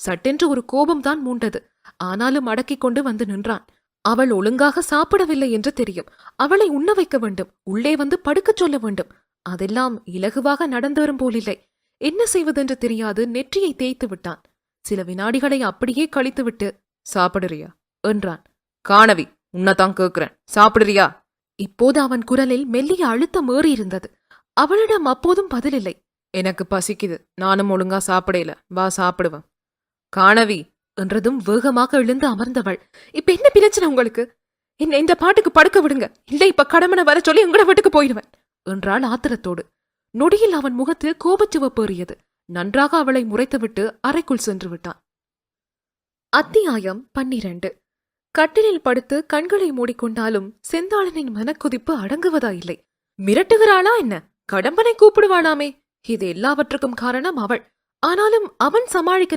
சட்டென்று ஒரு கோபம்தான் மூண்டது. ஆனாலும் அடக்கிக் கொண்டு வந்து நின்றான். அவள் ஒழுங்காக சாப்பிடவில்லை என்று தெரியும். அவளை உண்ண வைக்க வேண்டும். உள்ளே வந்து படுக்கச் சொல்ல வேண்டும். அதெல்லாம் இலகுவாக நடந்து வரும் போலில்லை. என்ன செய்வதென்று தெரியாது. நெற்றியை தேய்த்து விட்டான். சில வினாடிகளை அப்படியே கழித்துவிட்டு சாப்பிடுறியா? என்றான். காணவி உன்னதான் கேட்கிறேன் சாப்பிடுறியா? இப்போது அவன் குரலில் மெல்லிய அழுத்தம் ஏறியிருந்தது அவளிடம் அப்போதும் பதிலில்லை எனக்கு பசிக்குது. நானும் ஒழுங்கா சாப்பிடல. வா சாப்பிடுவேன் காணவி என்றதும் வேகமாக எழுந்து அமர்ந்தவள். இப்ப என்ன பிரச்சனை உங்களுக்கு? என்ன இந்த பாட்டுக்கு படுக்க விடுங்க. இல்லை இப்ப கடமனை வர சொல்லி உங்கள வீட்டுக்கு போயிடுவேன் என்றாள் ஆத்திரத்தோடு. நொடியில் அவன் முகத்து கோபச்சுவப்பேறியது. நன்றாக அவளை முறைத்துவிட்டு அறைக்குள் சென்று விட்டான். அத்தியாயம் பன்னிரண்டு. கட்டிலில் படுத்து கண்களை மூடிக்கொண்டாலும் செந்தாளனின் மனக்குதிப்பு அடங்குவதா இல்லை. மிரட்டுகிறாளா என்ன? கடம்பனை கூப்பிடுவாளாமே. இது எல்லாவற்றுக்கும் காரணம் அவள். ஆனாலும் அவன் சமாளிக்க